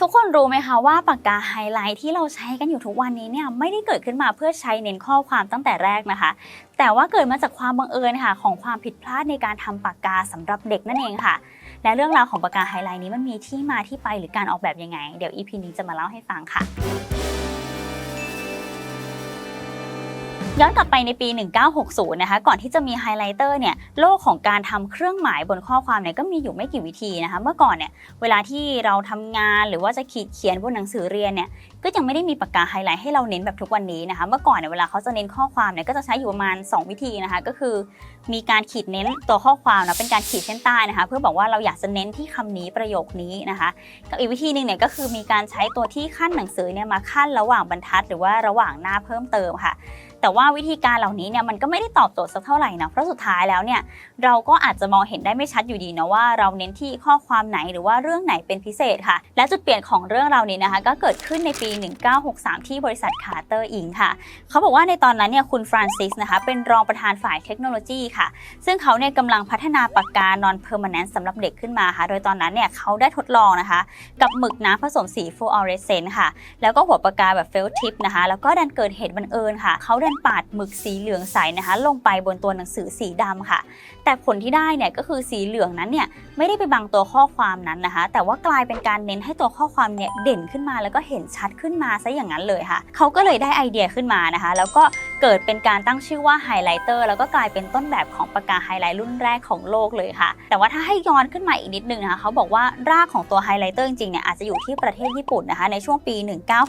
ทุกคนรู้ไหมคะว่าปากกาไฮไลท์ที่เราใช้กันอยู่ทุกวันนี้เนี่ยไม่ได้เกิดขึ้นมาเพื่อใช้เน้นข้อความตั้งแต่แรกนะคะ แต่ว่าเกิดมาจากความบังเอิญค่ะของความผิดพลาดในการทำปากกาสำหรับเด็กนั่นเองค่ะ และเรื่องราวของปากกาไฮไลท์นี้มันมีที่มาที่ไปหรือการออกแบบยังไง เดี๋ยวอีพีนี้จะมาเล่าให้ฟังค่ะ ย้อนกลับไปในปี 1960 นะคะ ก่อนที่จะมีไฮไลท์เตอร์เนี่ย โลกของการทำเครื่องหมายบนข้อความเนี่ยก็มีอยู่ไม่กี่วิธีนะคะ เมื่อก่อนเนี่ย เวลาที่เราทำงานหรือว่าจะขีดเขียนบนหนังสือเรียนเนี่ย ก็ยังไม่ได้มีปากกาไฮไลท์ให้เราเน้นแบบทุกวันนี้นะคะ เมื่อก่อนเนี่ยเวลาเขาจะเน้นข้อความเนี่ยก็จะใช้อยู่ประมาณ 2 วิธีนะคะ ก็คือ มีการขีดเน้นตัวข้อความนะ เป็นการขีดเส้นใต้นะคะ เพื่อบอกว่าเราอยากจะเน้นที่คำนี้ประโยคนี้นะคะ กับอีกวิธีหนึ่งเนี่ยก็คือมีการใช้ตัวที่ขั้นหนังสือเนี่ยมาขั้นระหว่างบรรทัด หรือว่าระหว่างหน้าเพิ่มเติมค่ะ แต่ว่าวิธีการเหล่านี้เนี่ยมันก็ไม่ได้ตอบโจทย์สักเท่าไหร่นะเพราะสุดท้ายแล้วเนี่ยเราก็อาจจะมองเห็นได้ไม่ชัดอยู่ดีนะว่าเราเน้นที่ข้อความไหนหรือว่าเรื่องไหนเป็นพิเศษค่ะ และจุดเปลี่ยนของเรื่องเรานี้นะคะ ก็เกิดขึ้นในปี 1963 ที่บริษัทคาร์เตอร์อิงค่ะ เขาบอกว่าในตอนนั้นเนี่ยคุณฟรานซิสนะคะเป็นรองประธานฝ่ายเทคโนโลยีค่ะ ซึ่งเขาเนี่ยกำลังพัฒนาปากกา non permanent สำหรับเด็กขึ้นมาค่ะ โดยตอนนั้นเนี่ยเขาได้ทดลองนะคะ กับหมึกน้ำผสมสีฟลูออเรสเซนต์ค่ะ แล้วก็หัวปากกาแบบเฟลทิปนะคะ แล้วก็ดันเกิดเหตุบังเอิญค่ะ เขาดันปาดหมึกสีเหลืองใสนะคะ ลงไปบนตัวหนังสือสีดำค่ะ แต่ผลที่ได้เนี่ยก็คือสีเหลืองนั้นเนี่ยไม่ได้ไปบังตัวข้อความนั้นนะคะ แต่ว่ากลายเป็นการเน้นให้ตัวข้อความเนี่ยเด่นขึ้นมาแล้วก็เห็นชัดขึ้นมาซะอย่างนั้นเลยค่ะ เขาก็เลยได้ไอเดียขึ้นมานะคะ แล้วก็ เกิดเป็นการตั้งชื่อว่าไฮไลท์เตอร์แล้วก็กลายเป็นต้นแบบของปากกาไฮไลท์รุ่นแรกของโลกเลยค่ะ แต่ว่าถ้าให้ย้อนขึ้นมาอีกนิดนึงนะคะเขาบอกว่ารากของตัวไฮไลท์เตอร์จริงๆเนี่ยอาจจะอยู่ที่ประเทศญี่ปุ่นนะคะในช่วงปี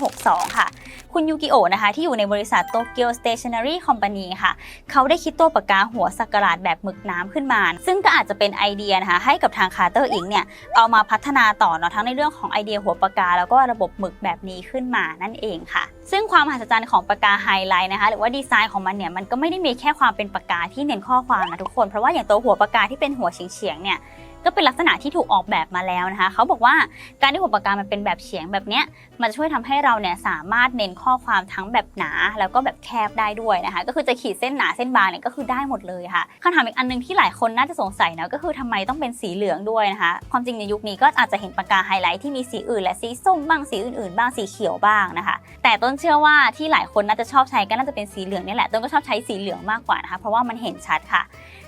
1962 ค่ะ คุณยูกิโอะนะคะที่อยู่ในบริษัทโตเกียวสเตชันนารีคอมพานีค่ะ เขาได้คิดตัวปากกาหัวสักการาดแบบหมึกน้ำขึ้นมา ซึ่งก็อาจจะเป็นไอเดียนะคะให้กับทางคาร์เตอร์อิงเนี่ยเอามาพัฒนาต่อเนาะทั้งในเรื่องของไอเดียหัวปากกา แล้วก็ระบบหมึกแบบนี้ขึ้นมานั่นเองค่ะ ซึ่งความมหัศจรรย์ของปากกาไฮไลท์นะคะหรือว่าดีไซน์ของมันเนี่ยมันก็ไม่ได้มีแค่ความเป็นปากกาที่เน้นข้อความนะทุกคน เพราะว่าอย่างตัวหัวปากกาที่เป็นหัวเฉียงๆเนี่ย ก็เป็นลักษณะที่ถูกออกแบบมาแล้วนะคะ เขาบอกว่าการที่หัวปากกามันเป็นแบบเฉียงแบบเนี้ยมันจะช่วยทำให้เราเนี่ยสามารถเน้นข้อความทั้งแบบหนา แล้วก็แบบแคบได้ด้วยนะคะ ก็คือจะขีดเส้นหนาเส้นบางเนี่ยก็คือได้หมดเลยค่ะคำถามอีกอันหนึงที่หลายคนน่าจะสงสัยนะก็คือทำไมต้องเป็นสีเหลืองด้วยนะคะ ความจริงในยุคนี้ก็อาจจะเห็นปากกาไฮไลท์ที่มีสีอื่น และสีส้มบ้างสีอื่นๆ บ้างสีเขียวบ้างนะคะ แต่ต้นเชื่อว่าที่หลายคนน่าจะชอบใช้ก็น่าจะเป็นสีเหลืองนี่แหละต้นก็ชอบใช้สีเหลืองมากกว่านะคะเพราะว่ามันเห็นชัดค่ะ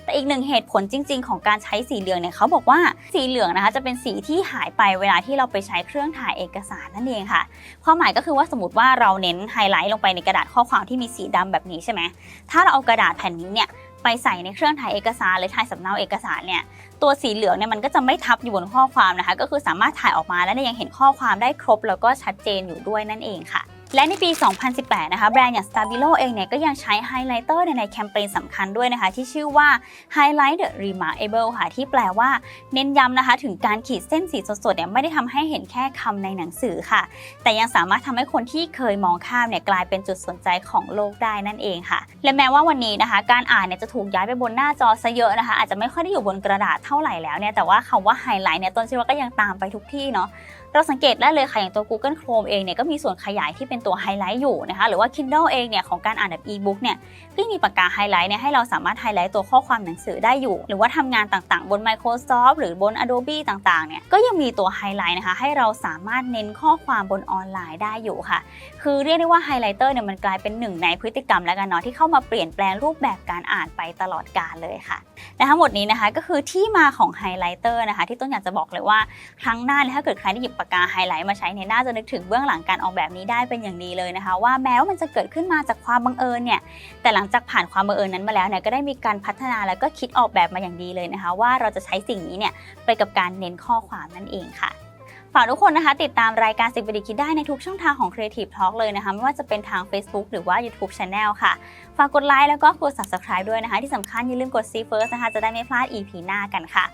แต่อีกหนึ่งเหตุผลจริง ๆ ของการใช้สีเหลืองเนี่ยเขาบอกว่าสีเหลืองนะคะจะเป็นสีที่หายไปเวลาที่เราไปใช้เครื่องถ่ายเอกสารนั่นเองค่ะ ความหมายก็คือว่าสมมติว่าเราเน้นไฮไลท์ลงไปในกระดาษข้อความที่มีสีดำแบบนี้ใช่ไหมถ้าเราเอากระดาษแผ่นนี้เนี่ยไปใส่ในเครื่องถ่ายเอกสารหรือถ่ายสำเนาเอกสารเนี่ยตัวสีเหลืองเนี่ยมันก็จะไม่ทับอยู่บนข้อความนะคะ ก็คือสามารถถ่ายออกมาและยังเห็นข้อความได้ครบแล้วก็ชัดเจนอยู่ด้วยนั่นเองค่ะ และในปี 2018 นะคะแบรนด์อย่าง Stabilo เองเนี่ยก็ยังใช้ไฮไลท์เตอร์ในแคมเปญสำคัญด้วยนะคะ ที่ชื่อว่า Highlight the Remarkable ค่ะ ที่แปลว่าเน้นย้ำนะคะ ถึงการขีดเส้นสีสดๆเนี่ยไม่ได้ทำให้เห็นแค่คำในหนังสือค่ะ แต่ยังสามารถทำให้คนที่เคยมองข้ามเนี่ยกลายเป็นจุดสนใจของโลกได้นั่นเองค่ะ และแม้ว่าวันนี้นะคะ การอ่านเนี่ยจะถูกย้ายไปบนหน้าจอซะเยอะนะคะ อาจจะไม่ค่อยได้อยู่บนกระดาษเท่าไหร่แล้วเนี่ยแต่ว่าคำว่าไฮไลท์เนี่ยต้นเชื่อว่าก็ยังตามไปทุกที่เนาะเราสังเกตได้เลยค่ะอย่างตัว Google Chrome เองเนี่ยก็มีส่วนขยายที่เป็นตัวไฮไลท์อยู่นะคะหรือว่า Kindle เองเนี่ยของการอ่านแบบ e-book เนี่ยก็มีปากกาไฮไลท์เนี่ยให้เราสามารถไฮไลท์ตัวข้อความหนังสือได้อยู่ หรือว่าทำงานต่างๆ บน Microsoft หรือบน Adobe ต่างๆเนี่ยก็ยังมีตัวไฮไลท์นะคะให้เราสามารถเน้นข้อความบนออนไลน์ได้อยู่ค่ะ คือเรียกได้ว่าไฮไลท์เตอร์เนี่ยมันกลายเป็นหนึ่งในพฤติกรรมแล้วกันเนาะที่เข้ามาเปลี่ยนแปลงรูปแบบการอ่านไปตลอดกาลเลยค่ะและทั้งหมดนี้นะคะก็คือที่มาของไฮไลท์เตอร์นะคะที่ต้นอยากจะบอกเลยว่าครั้งหน้าถ้าเกิดใครได้หยิบปากกาไฮไลท์มาใช้เนี่ยน่าจะนึกถึงเบื้องหลังการออกแบบนี้ได้เป็นอย่างดีเลยนะคะ ว่าแม้ว่ามันจะเกิดขึ้นมาจากความบังเอิญเนี่ยแต่หลังจากผ่านความบังเอิญนั้นมาแล้วเนี่ยก็ได้มีการพัฒนาแล้วก็คิดออกแบบมาอย่างดีเลยนะคะ ว่าเราจะใช้สิ่งนี้เนี่ยไปกับการเน้นข้อความนั่นเองค่ะ ฝากทุกคนนะคะ ติดตามรายการสิบวิดีคิดได้ในทุกช่องทางของ Creative Talk เลยนะคะ ไม่ว่าจะเป็นทาง Facebook หรือว่า YouTube Channel ค่ะ ฝากกดไลค์แล้วก็กด Subscribe ด้วยนะคะ ที่สำคัญอย่าลืมกด See First นะคะ จะได้ไม่พลาด EP หน้ากันค่ะ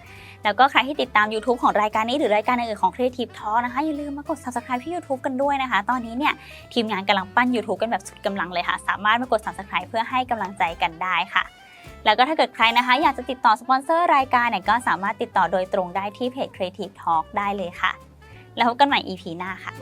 แล้วก็ใครที่ติดตาม YouTube ของรายการนี้หรือรายการอื่นๆของ Creative Talk นะคะ อย่าลืมมากด Subscribe ที่ YouTube กันด้วยนะคะ ตอนนี้เนี่ยทีมงานกำลังปั้น YouTube กันแบบสุดกำลังเลยค่ะ สามารถมากด Subscribe เพื่อให้กำลังใจกันได้ค่ะแล้วก็ถ้าเกิดใครนะคะ อยากจะติดต่อสปอนเซอร์รายการเนี่ยก็สามารถติดต่อโดยตรงได้ที่เพจ Creative Talk ได้เลยค่ะ แล้วพบกันใหม่ EP หน้าค่ะ